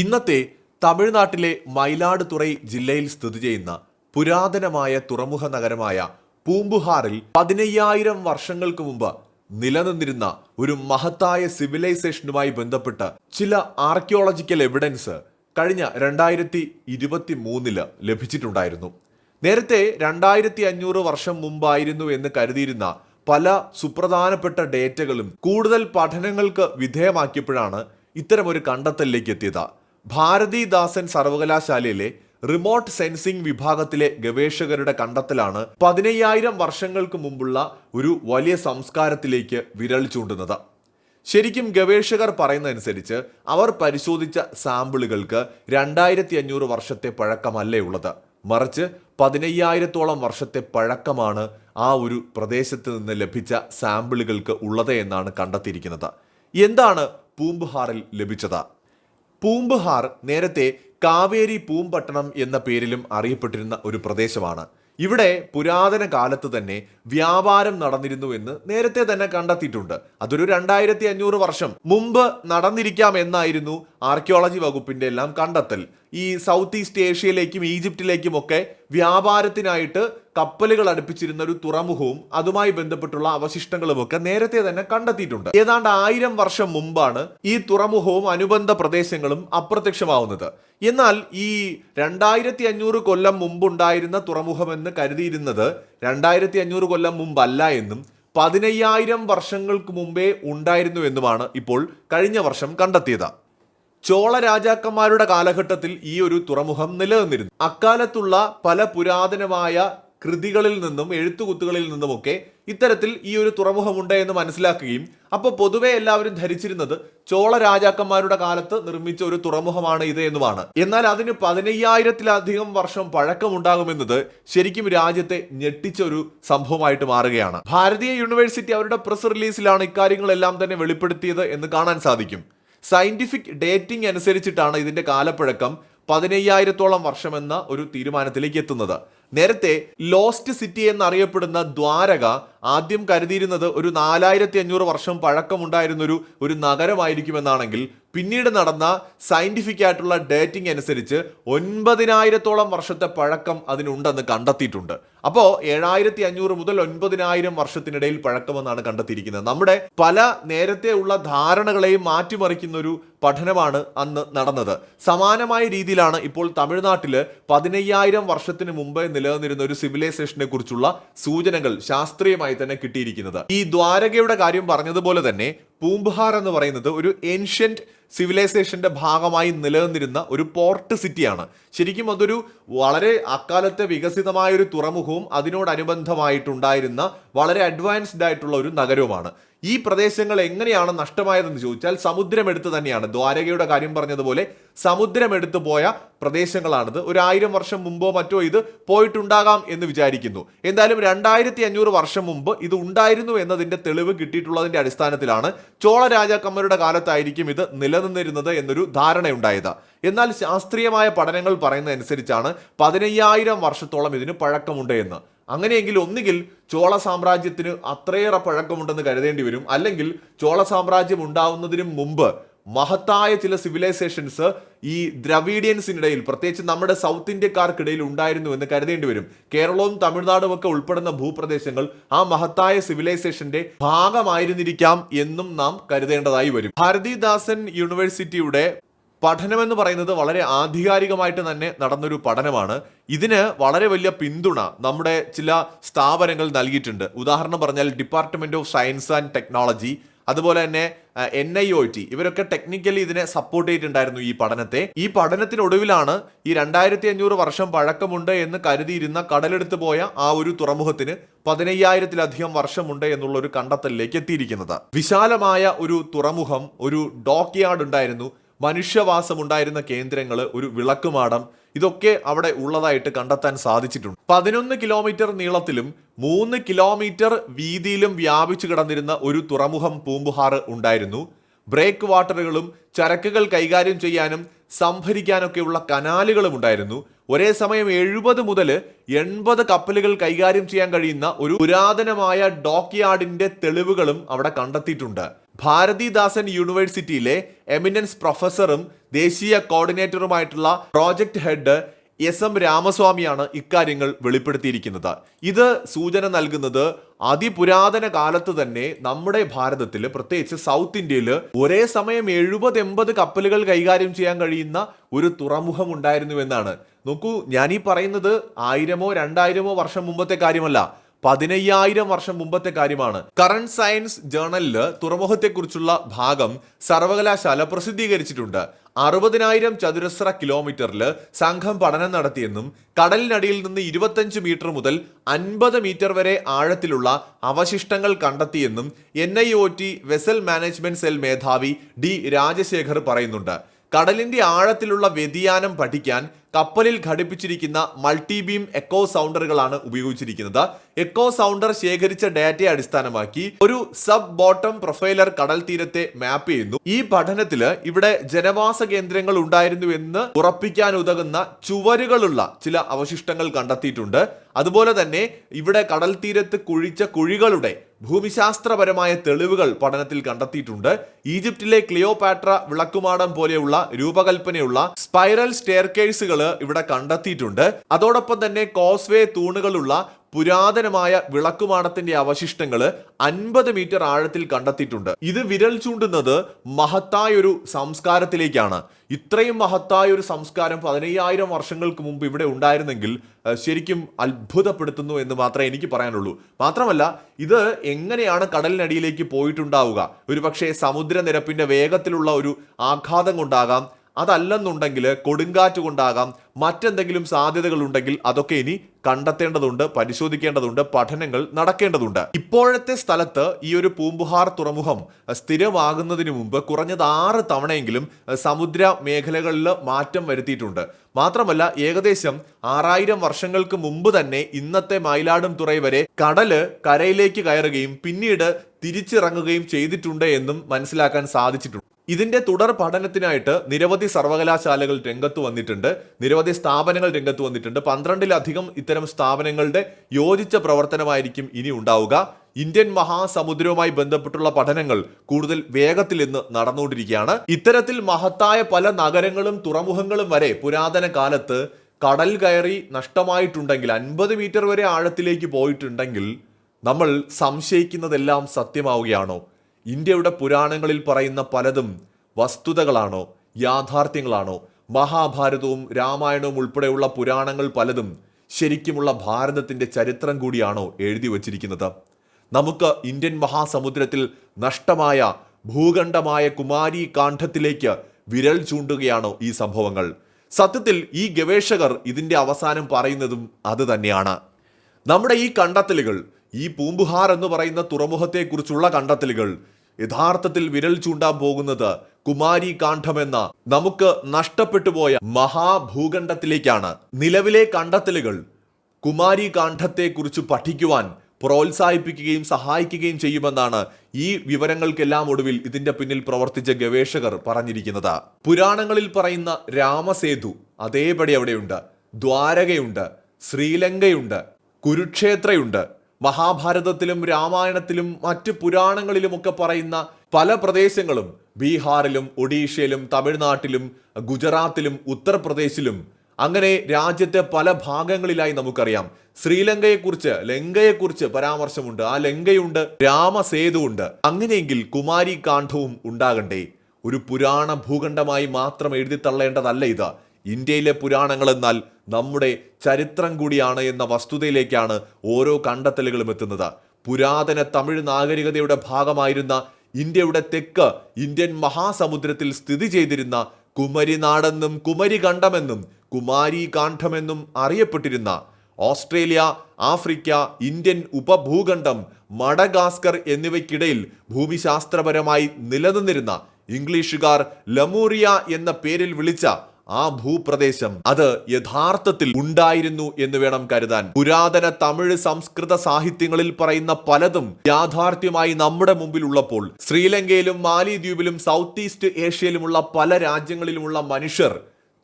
ഇന്നത്തെ തമിഴ്നാട്ടിലെ മയിലാടുതുറൈ ജില്ലയിൽ സ്ഥിതി ചെയ്യുന്ന പുരാതനമായ തുറമുഖ നഗരമായ പൂമ്പുഹാറിൽ പതിനയ്യായിരം വർഷങ്ങൾക്ക് മുമ്പ് നിലനിന്നിരുന്ന ഒരു മഹത്തായ സിവിലൈസേഷനുമായി ബന്ധപ്പെട്ട് ചില ആർക്കിയോളജിക്കൽ എവിഡൻസ് കഴിഞ്ഞ രണ്ടായിരത്തി ഇരുപത്തി മൂന്നിൽ ലഭിച്ചിട്ടുണ്ടായിരുന്നു. നേരത്തെ രണ്ടായിരത്തി അഞ്ഞൂറ് വർഷം മുമ്പായിരുന്നു എന്ന് കരുതിയിരുന്ന പല സുപ്രധാനപ്പെട്ട ഡേറ്റകളും കൂടുതൽ പഠനങ്ങൾക്ക് വിധേയമാക്കിയപ്പോഴാണ് ഇത്തരമൊരു കണ്ടെത്തലിലേക്ക് എത്തിയത്. ഭാരതിദാസൻ സർവകലാശാലയിലെ റിമോട്ട് സെൻസിംഗ് വിഭാഗത്തിലെ ഗവേഷകരുടെ കണ്ടെത്തലാണ് പതിനയ്യായിരം വർഷങ്ങൾക്ക് മുമ്പുള്ള ഒരു വലിയ സംസ്കാരത്തിലേക്ക് വിരൽ ചൂണ്ടുന്നത്. ശരിക്കും ഗവേഷകർ പറയുന്നതനുസരിച്ച് അവർ പരിശോധിച്ച സാമ്പിളുകൾക്ക് രണ്ടായിരത്തി അഞ്ഞൂറ് വർഷത്തെ പഴക്കമല്ലേ ഉള്ളത്. മറിച്ച് പതിനയ്യായിരത്തോളം വർഷത്തെ പഴക്കമാണ് ആ ഒരു പ്രദേശത്ത് നിന്ന് ലഭിച്ച സാമ്പിളുകൾക്ക് ഉള്ളത് എന്നാണ് കണ്ടെത്തിയിരിക്കുന്നത്. എന്താണ് പൂമ്പുഹാറിൽ ലഭിച്ചത്? പൂമ്പുഹാർ നേരത്തെ കാവേരി പൂമ്പട്ടണം എന്ന പേരിലും അറിയപ്പെട്ടിരുന്ന ഒരു പ്രദേശമാണ്. ഇവിടെ പുരാതന കാലത്ത് തന്നെ വ്യാപാരം നടന്നിരുന്നു എന്ന് നേരത്തെ തന്നെ കണ്ടെത്തിയിട്ടുണ്ട്. അതൊരു രണ്ടായിരത്തി അഞ്ഞൂറ് വർഷം മുമ്പ് നടന്നിരിക്കാം എന്നായിരുന്നു ആർക്കിയോളജി വകുപ്പിന്റെ എല്ലാം കണ്ടെത്തൽ. ഈ സൗത്ത് ഈസ്റ്റ് ഏഷ്യയിലേക്കും ഈജിപ്തിലേക്കും ഒക്കെ വ്യാപാരത്തിനായിട്ട് കപ്പലുകൾ അടുപ്പിച്ചിരുന്ന ഒരു തുറമുഖവും അതുമായി ബന്ധപ്പെട്ടുള്ള അവശിഷ്ടങ്ങളും ഒക്കെ നേരത്തെ തന്നെ കണ്ടെത്തിയിട്ടുണ്ട്. ഏതാണ്ട് ആയിരം വർഷം മുമ്പാണ് ഈ തുറമുഖവും അനുബന്ധ പ്രദേശങ്ങളും അപ്രത്യക്ഷമാവുന്നത്. എന്നാൽ ഈ രണ്ടായിരത്തി അഞ്ഞൂറ് കൊല്ലം മുമ്പുണ്ടായിരുന്ന തുറമുഖമെന്ന് കരുതിയിരുന്നത് രണ്ടായിരത്തി അഞ്ഞൂറ് കൊല്ലം മുമ്പല്ല എന്നും പതിനയ്യായിരം വർഷങ്ങൾക്ക് മുമ്പേ ഉണ്ടായിരുന്നു എന്നുമാണ് ഇപ്പോൾ കഴിഞ്ഞ വർഷം കണ്ടെത്തിയത്. ചോള രാജാക്കന്മാരുടെ കാലഘട്ടത്തിൽ ഈ ഒരു തുറമുഖം നിലനിന്നിരുന്നു. അക്കാലത്തുള്ള പല പുരാതനമായ കൃതികളിൽ നിന്നും എഴുത്തുകുത്തുകളിൽ നിന്നുമൊക്കെ ഇത്തരത്തിൽ ഈ ഒരു തുറമുഖമുണ്ട് എന്ന് മനസ്സിലാക്കുകയും അപ്പോൾ പൊതുവെ എല്ലാവരും ധരിച്ചിരുന്നത് ചോള രാജാക്കന്മാരുടെ കാലത്ത് നിർമ്മിച്ച ഒരു തുറമുഖമാണ് ഇത് എന്നുമാണ്. എന്നാൽ അതിന് പതിനയ്യായിരത്തിലധികം വർഷം പഴക്കമുണ്ടാകുമെന്നത് ശരിക്കും രാജ്യത്തെ ഞെട്ടിച്ച ഒരു സംഭവമായിട്ട് മാറുകയാണ്. ഭാരതീയ യൂണിവേഴ്സിറ്റി അവരുടെ പ്രസ് റിലീസിലാണ് ഇക്കാര്യങ്ങളെല്ലാം തന്നെ വെളിപ്പെടുത്തിയത് എന്ന് കാണാൻ സാധിക്കും. സയന്റിഫിക് ഡേറ്റിംഗ് അനുസരിച്ചിട്ടാണ് ഇതിന്റെ കാലപ്പഴക്കം പതിനയ്യായിരത്തോളം വർഷമെന്ന ഒരു തീരുമാനത്തിലേക്ക് എത്തുന്നത്. നേരത്തെ ലോസ്റ്റ് സിറ്റി എന്നറിയപ്പെടുന്ന ദ്വാരക ആദ്യം കരുതിയിരുന്നത് ഒരു നാലായിരത്തി അഞ്ഞൂറ് വർഷം പഴക്കമുണ്ടായിരുന്നൊരു ഒരു നഗരമായിരിക്കുമെന്നാണെങ്കിൽ പിന്നീട് നടന്ന സയന്റിഫിക് ആയിട്ടുള്ള ഡേറ്റിംഗ് അനുസരിച്ച് ഒൻപതിനായിരത്തോളം വർഷത്തെ പഴക്കം അതിനുണ്ടെന്ന് കണ്ടെത്തിയിട്ടുണ്ട്. അപ്പോൾ ഏഴായിരത്തി അഞ്ഞൂറ് മുതൽ ഒൻപതിനായിരം വർഷത്തിനിടയിൽ പഴക്കമെന്നാണ് കണ്ടെത്തിയിരിക്കുന്നത്. നമ്മുടെ പല നേരത്തെ ഉള്ള ധാരണകളെയും മാറ്റിമറിക്കുന്ന ഒരു പഠനമാണ് അന്ന് നടന്നത്. സമാനമായ രീതിയിലാണ് ഇപ്പോൾ തമിഴ്നാട്ടിൽ പതിനയ്യായിരം വർഷത്തിന് മുമ്പേ നിലനിന്നിരുന്ന ഒരു സിവിലൈസേഷനെ കുറിച്ചുള്ള സൂചനകൾ ശാസ്ത്രീയമായി തന്നെ കിട്ടിയിരിക്കുന്നത്. ഈ ദ്വാരകയുടെ കാര്യം പറഞ്ഞതുപോലെ തന്നെ പൂംബഹാർ എന്ന് പറയുന്നത് ഒരു ഏൻഷ്യന്റ് സിവിലൈസേഷന്റെ ഭാഗമായി നിലനിന്നിരുന്ന ഒരു പോർട്ട് സിറ്റിയാണ് ശരിക്കും അതൊരു വളരെ അക്കാലത്തെ വികസിതമായ ഒരു തുറമുഖവും അതിനോടനുബന്ധമായിട്ടുണ്ടായിരുന്ന വളരെ അഡ്വാൻസ്ഡ് ആയിട്ടുള്ള ഒരു നഗരവുമാണ്. ഈ പ്രദേശങ്ങൾ എങ്ങനെയാണ് നഷ്ടമായതെന്ന് ചോദിച്ചാൽ സമുദ്രമെടുത്ത് തന്നെയാണ്. ദ്വാരകയുടെ കാര്യം പറഞ്ഞതുപോലെ സമുദ്രമെടുത്ത് പോയ പ്രദേശങ്ങളാണിത്. ഒരു ആയിരം വർഷം മുമ്പോ മറ്റോ ഇത് പോയിട്ടുണ്ടാകാം എന്ന് വിചാരിക്കുന്നു. എന്തായാലും രണ്ടായിരത്തി അഞ്ഞൂറ് വർഷം മുമ്പ് ഇത് ഉണ്ടായിരുന്നു എന്നതിന്റെ തെളിവ് കിട്ടിയിട്ടുള്ളതിന്റെ അടിസ്ഥാനത്തിലാണ് ചോള രാജാക്കന്മാരുടെ കാലത്തായിരിക്കും ഇത് നിലനിന്നിരുന്നത് എന്നൊരു ധാരണയുണ്ടായത്. എന്നാൽ ശാസ്ത്രീയമായ പഠനങ്ങൾ പറയുന്നതനുസരിച്ചാണ് പതിനയ്യായിരം വർഷത്തോളം ഇതിന് പഴക്കമുണ്ട് എന്ന്. അങ്ങനെയെങ്കിൽ ഒന്നുകിൽ ചോള സാമ്രാജ്യത്തിന് അത്രയേറെ പഴക്കമുണ്ടെന്ന് കരുതേണ്ടി വരും. അല്ലെങ്കിൽ ചോള സാമ്രാജ്യം ഉണ്ടാവുന്നതിന് മുമ്പ് മഹത്തായ ചില സിവിലൈസേഷൻസ് ഈ ദ്രവീഡിയൻസിനിടയിൽ പ്രത്യേകിച്ച് നമ്മുടെ സൗത്ത് ഇന്ത്യക്കാർക്കിടയിൽ ഉണ്ടായിരുന്നു എന്ന് കരുതേണ്ടി വരും. കേരളവും തമിഴ്നാടും ഒക്കെ ഉൾപ്പെടുന്ന ഭൂപ്രദേശങ്ങൾ ആ മഹത്തായ സിവിലൈസേഷന്റെ ഭാഗമായിരുന്നിരിക്കാം എന്നും നാം കരുതേണ്ടതായി വരും. ഭാരതിദാസൻ യൂണിവേഴ്സിറ്റിയുടെ പഠനമെന്ന് പറയുന്നത് വളരെ ആധികാരികമായിട്ട് തന്നെ നടന്നൊരു പഠനമാണ്. ഇതിന് വളരെ വലിയ പിന്തുണ നമ്മുടെ ചില സ്ഥാപനങ്ങൾ നൽകിയിട്ടുണ്ട്. ഉദാഹരണം പറഞ്ഞാൽ department of science and technology അതുപോലെ തന്നെ എൻ ഐ ഒ ടി ഇവരൊക്കെ ടെക്നിക്കലി ഇതിനെ സപ്പോർട്ട് ചെയ്തിട്ടുണ്ടായിരുന്നു ഈ പഠനത്തെ. ഈ പഠനത്തിനൊടുവിലാണ് ഈ രണ്ടായിരത്തി അഞ്ഞൂറ് വർഷം പഴക്കമുണ്ട് എന്ന് കരുതിയിരുന്ന കടലെടുത്ത് പോയ ആ ഒരു തുറമുഖത്തിന് പതിനയ്യായിരത്തിലധികം വർഷമുണ്ട് എന്നുള്ള ഒരു കണ്ടെത്തലിലേക്ക് എത്തിയിരിക്കുന്നത്. വിശാലമായ ഒരു തുറമുഖം ഒരു ഡോക്ക് യാർഡ് ഉണ്ടായിരുന്നു. മനുഷ്യവാസം ഉണ്ടായിരുന്ന കേന്ദ്രങ്ങൾ ഒരു വിളക്കുമാടം ഇതൊക്കെ അവിടെ ഉള്ളതായിട്ട് കണ്ടെത്താൻ സാധിച്ചിട്ടുണ്ട്. പതിനൊന്ന് കിലോമീറ്റർ നീളത്തിലും മൂന്ന് കിലോമീറ്റർ വീതിയിലും വ്യാപിച്ചു കിടന്നിരുന്ന ഒരു തുറമുഖം പൂമ്പുഹാർ ഉണ്ടായിരുന്നു. ബ്രേക്ക് വാട്ടറുകളും ചരക്കുകൾ കൈകാര്യം ചെയ്യാനും സംഭരിക്കാനൊക്കെയുള്ള കനാലുകളും ഉണ്ടായിരുന്നു. ഒരേ സമയം എഴുപത് മുതൽ എൺപത് കപ്പലുകൾ കൈകാര്യം ചെയ്യാൻ കഴിയുന്ന ഒരു പുരാതനമായ ഡോക്ക് യാർഡിന്റെ തെളിവുകളും അവിടെ കണ്ടെത്തിയിട്ടുണ്ട്. ഭാരതിദാസൻ യൂണിവേഴ്സിറ്റിയിലെ എമിനൻസ് പ്രൊഫസറും ദേശീയ കോർഡിനേറ്ററുമായിട്ടുള്ള പ്രോജക്ട് ഹെഡ് എസ് എം രാമസ്വാമിയാണ് ഇക്കാര്യങ്ങൾ വെളിപ്പെടുത്തിയിരിക്കുന്നത്. ഇത് സൂചന നൽകുന്നത് അതിപുരാതന കാലത്ത് തന്നെ നമ്മുടെ ഭാരതത്തിൽ പ്രത്യേകിച്ച് സൗത്ത് ഇന്ത്യയിൽ ഒരേ സമയം എഴുപത് എൺപത് കപ്പലുകൾ കൈകാര്യം ചെയ്യാൻ കഴിയുന്ന ഒരു തുറമുഖം ഉണ്ടായിരുന്നു എന്നാണ്. നോക്കൂ ഈ പറയുന്നത് ആയിരമോ രണ്ടായിരമോ വർഷം മുമ്പത്തെ കാര്യമല്ല പതിനയ്യായിരം വർഷം മുമ്പത്തെ കാര്യമാണ്. കറണ്ട് സയൻസ് ജേണലിൽ തുറമുഖത്തെക്കുറിച്ചുള്ള ഭാഗം സർവകലാശാല പ്രസിദ്ധീകരിച്ചിട്ടുണ്ട്. അറുപതിനായിരം ചതുരശ്ര കിലോമീറ്ററിൽ സംഘം പഠനം നടത്തിയെന്നും കടലിനടിയിൽ നിന്ന് ഇരുപത്തഞ്ച് മീറ്റർ മുതൽ അൻപത് മീറ്റർ വരെ ആഴത്തിലുള്ള അവശിഷ്ടങ്ങൾ കണ്ടെത്തിയെന്നും എൻ വെസൽ മാനേജ്മെന്റ് സെൽ മേധാവി ഡി രാജശേഖർ പറയുന്നുണ്ട്. കടലിന്റെ ആഴത്തിലുള്ള വ്യതിയാനം പഠിക്കാൻ കപ്പലിൽ ഘടിപ്പിച്ചിരിക്കുന്ന മൾട്ടിബീം എക്കോ സൗണ്ടറുകളാണ് ഉപയോഗിച്ചിരിക്കുന്നത്. എക്കോ സൗണ്ടർ ശേഖരിച്ച ഡാറ്റയെ അടിസ്ഥാനമാക്കി ഒരു സബ് ബോട്ടം പ്രൊഫൈലർ കടൽ തീരത്തെ മാപ്പ് ചെയ്യുന്നു. ഈ പഠനത്തിൽ ഇവിടെ ജനവാസ കേന്ദ്രങ്ങൾ ഉണ്ടായിരുന്നു എന്ന് ഉറപ്പിക്കാൻ ഉതകുന്ന ചുവരുകളുള്ള ചില അവശിഷ്ടങ്ങൾ കണ്ടെത്തിയിട്ടുണ്ട്. അതുപോലെ തന്നെ ഇവിടെ കടൽ തീരത്ത് കുഴിച്ച കുഴികളുടെ ഭൂമിശാസ്ത്രപരമായ തെളിവുകൾ പഠനത്തിൽ കണ്ടെത്തിയിട്ടുണ്ട്. ഈജിപ്തിലെ ക്ലിയോപാട്ര വിളക്കുമാടം പോലെയുള്ള രൂപകൽപ്പനയുള്ള സ്പൈറൽ സ്റ്റെയർകേഴ്സുകൾ ഇവിടെ കണ്ടെത്തിയിട്ടുണ്ട്. അതോടൊപ്പം തന്നെ കോസ്വേ തൂണുകളുള്ള പുരാതനമായ വിളക്കുമാണത്തിന്റെ അവശിഷ്ടങ്ങൾ അൻപത് മീറ്റർ ആഴത്തിൽ കണ്ടെത്തിയിട്ടുണ്ട്. ഇത് വിരൽ ചൂണ്ടുന്നത് മഹത്തായൊരു സംസ്കാരത്തിലേക്കാണ്. ഇത്രയും മഹത്തായ ഒരു സംസ്കാരം പതിനയ്യായിരം വർഷങ്ങൾക്ക് മുമ്പ് ഇവിടെ ഉണ്ടായിരുന്നെങ്കിൽ ശരിക്കും അത്ഭുതപ്പെടുത്തുന്നു എന്ന് മാത്രമേ എനിക്ക് പറയാനുള്ളൂ. മാത്രമല്ല ഇത് എങ്ങനെയാണ് കടലിനടിയിലേക്ക് പോയിട്ടുണ്ടാവുക? ഒരുപക്ഷെ സമുദ്രനിരപ്പിന്റെ വേഗത്തിലുള്ള ഒരു ആഘാതം കൊണ്ടാകാം അതല്ലെന്നുണ്ടെങ്കിൽ കൊടുങ്കാറ്റ് കൊണ്ടാകാം. മറ്റെന്തെങ്കിലും സാധ്യതകൾ ഉണ്ടെങ്കിൽ അതൊക്കെ ഇനി കണ്ടെത്തേണ്ടതുണ്ട് പരിശോധിക്കേണ്ടതുണ്ട് പഠനങ്ങൾ നടക്കേണ്ടതുണ്ട്. ഇപ്പോഴത്തെ സ്ഥലത്ത് ഈ ഒരു പൂമ്പുഹാർ തുറമുഖം സ്ഥിരമാകുന്നതിന് മുമ്പ് കുറഞ്ഞത് ആറ് തവണയെങ്കിലും സമുദ്ര മേഖലകളിൽ മാറ്റം വരുത്തിയിട്ടുണ്ട്. മാത്രമല്ല ഏകദേശം ആറായിരം വർഷങ്ങൾക്ക് മുമ്പ് തന്നെ ഇന്നത്തെ മയിലാടും തുറൈ വരെ കടൽ കരയിലേക്ക് കയറുകയും പിന്നീട് തിരിച്ചിറങ്ങുകയും ചെയ്തിട്ടുണ്ട് എന്നും മനസ്സിലാക്കാൻ സാധിച്ചിട്ടുണ്ട്. ഇതിന്റെ തുടർ പഠനത്തിനായിട്ട് നിരവധി സർവകലാശാലകൾ രംഗത്ത് വന്നിട്ടുണ്ട് നിരവധി സ്ഥാപനങ്ങൾ രംഗത്ത് വന്നിട്ടുണ്ട്. പന്ത്രണ്ടിലധികം ഇത്തരം സ്ഥാപനങ്ങളുടെ യോജിച്ച പ്രവർത്തനമായിരിക്കും ഇനി ഉണ്ടാവുക. ഇന്ത്യൻ മഹാസമുദ്രവുമായി ബന്ധപ്പെട്ടുള്ള പഠനങ്ങൾ കൂടുതൽ വേഗത്തിൽ ഇന്ന് നടന്നുകൊണ്ടിരിക്കുകയാണ്. ഇത്തരത്തിൽ മഹത്തായ പല നഗരങ്ങളും തുറമുഖങ്ങളും വരെ പുരാതന കാലത്ത് കടൽ കയറി നഷ്ടമായിട്ടുണ്ടെങ്കിൽ അൻപത് മീറ്റർ വരെ ആഴത്തിലേക്ക് പോയിട്ടുണ്ടെങ്കിൽ നമ്മൾ സംശയിക്കുന്നതെല്ലാം സത്യമാവുകയാണോ? ഇന്ത്യയുടെ പുരാണങ്ങളിൽ പറയുന്ന പലതും വസ്തുതകളാണോ യാഥാർത്ഥ്യങ്ങളാണോ മഹാഭാരതവും രാമായണവും ഉൾപ്പെടെയുള്ള പുരാണങ്ങൾ പലതും ശരിക്കുമുള്ള ഭാരതത്തിന്റെ ചരിത്രം കൂടിയാണോ എഴുതി വച്ചിരിക്കുന്നത്? നമുക്ക് ഇന്ത്യൻ മഹാസമുദ്രത്തിൽ നഷ്ടമായ ഭൂഖണ്ഡമായ കുമാരി കാണ്ഡത്തിലേക്ക് വിരൽ ചൂണ്ടുകയാണോ ഈ സംഭവങ്ങൾ? സത്യത്തിൽ ഈ ഗവേഷകർ ഇതിന്റെ അവസാനം പറയുന്നതും അത് തന്നെയാണ്. നമ്മുടെ ഈ കണ്ടെത്തലുകൾ ഈ പൂമ്പുഹാർ എന്ന് പറയുന്ന തുറമുഖത്തെക്കുറിച്ചുള്ള കണ്ടെത്തലുകൾ യഥാർത്ഥത്തിൽ വിരൽ ചൂണ്ടാൻ പോകുന്നത് കുമാരി കാണ്ഡമെന്ന നമുക്ക് നഷ്ടപ്പെട്ടു പോയ മഹാഭൂഖണ്ഡത്തിലേക്കാണ്. നിലവിലെ കണ്ടെത്തലുകൾ കുമാരി കാണ്ഡത്തെക്കുറിച്ച് പഠിക്കുവാൻ പ്രോത്സാഹിപ്പിക്കുകയും സഹായിക്കുകയും ചെയ്യുമെന്നാണ് ഈ വിവരങ്ങൾക്കെല്ലാം ഒടുവിൽ ഇതിന്റെ പിന്നിൽ പ്രവർത്തിച്ച ഗവേഷകർ പറഞ്ഞിരിക്കുന്നത്. പുരാണങ്ങളിൽ പറയുന്ന രാമസേതു അതേപടി അവിടെയുണ്ട്. ദ്വാരകയുണ്ട് ശ്രീലങ്കയുണ്ട് കുരുക്ഷേത്രയുണ്ട് മഹാഭാരതത്തിലും രാമായണത്തിലും മറ്റ് പുരാണങ്ങളിലുമൊക്കെ പറയുന്ന പല പ്രദേശങ്ങളും ബീഹാറിലും ഒഡീഷയിലും തമിഴ്നാട്ടിലും ഗുജറാത്തിലും ഉത്തർപ്രദേശിലും അങ്ങനെ രാജ്യത്തെ പല ഭാഗങ്ങളിലായി നമുക്കറിയാം. ശ്രീലങ്കയെക്കുറിച്ച് ലങ്കയെക്കുറിച്ച് പരാമർശമുണ്ട്. ആ ലങ്കയുണ്ട് രാമസേതു ഉണ്ട് അങ്ങനെയെങ്കിൽ കുമാരി കാണ്ഡവും ഉണ്ടാകണ്ടേ? ഒരു പുരാണ ഭൂഖണ്ഡമായി മാത്രം എഴുതി തള്ളേണ്ടതല്ല ഇത്. ഇന്ത്യയിലെ പുരാണങ്ങൾ എന്നാൽ നമ്മുടെ ചരിത്രം കൂടിയാണ് എന്ന വസ്തുതയിലേക്കാണ് ഓരോ കണ്ടെത്തലുകളും എത്തുന്നത്. പുരാതന തമിഴ് നാഗരികതയുടെ ഭാഗമായിരുന്ന ഇന്ത്യയുടെ തെക്ക് ഇന്ത്യൻ മഹാസമുദ്രത്തിൽ സ്ഥിതി ചെയ്തിരുന്ന കുമരിനാടെന്നും കുമരികണ്ഠമെന്നും കുമാരി കാണ്ഠമെന്നും അറിയപ്പെട്ടിരുന്ന ഓസ്ട്രേലിയ ആഫ്രിക്ക ഇന്ത്യൻ ഉപഭൂഖണ്ഡം മഡഗാസ്കർ എന്നിവയ്ക്കിടയിൽ ഭൂമിശാസ്ത്രപരമായി നിലനിന്നിരുന്ന ഇംഗ്ലീഷുകാർ ലമൂറിയ എന്ന പേരിൽ വിളിച്ച ആ ഭൂപ്രദേശം അത് യഥാർത്ഥത്തിൽ ഉണ്ടായിരുന്നു എന്ന് വേണം കരുതാൻ. പുരാതന തമിഴ് സംസ്കൃത സാഹിത്യങ്ങളിൽ പറയുന്ന പലതും യാഥാർത്ഥ്യമായി നമ്മുടെ മുമ്പിൽ ഉള്ളപ്പോൾ ശ്രീലങ്കയിലും മാലിദ്വീപിലും സൗത്ത് ഈസ്റ്റ് ഏഷ്യയിലുമുള്ള പല രാജ്യങ്ങളിലുമുള്ള മനുഷ്യർ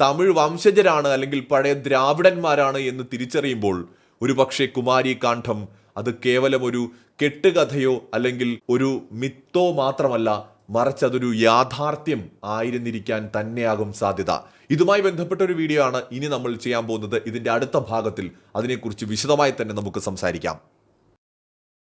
തമിഴ് വംശജരാണ് അല്ലെങ്കിൽ പഴയ ദ്രാവിഡന്മാരാണ് എന്ന് തിരിച്ചറിയുമ്പോൾ ഒരുപക്ഷെ കുമാരി കാന്ഠം അത് കേവലം ഒരു കെട്ടുകഥയോ അല്ലെങ്കിൽ ഒരു മിത്തോ മാത്രമല്ല മറിച്ച് അതൊരു യാഥാർത്ഥ്യം ആയിരുന്നിരിക്കാൻ തന്നെയാകും സാധ്യത. ഇതുമായി ബന്ധപ്പെട്ട ഒരു വീഡിയോ ആണ് ഇനി നമ്മൾ ചെയ്യാൻ പോകുന്നത്. ഇതിന്റെ അടുത്ത ഭാഗത്തിൽ അതിനെക്കുറിച്ച് വിശദമായി തന്നെ നമുക്ക് സംസാരിക്കാം.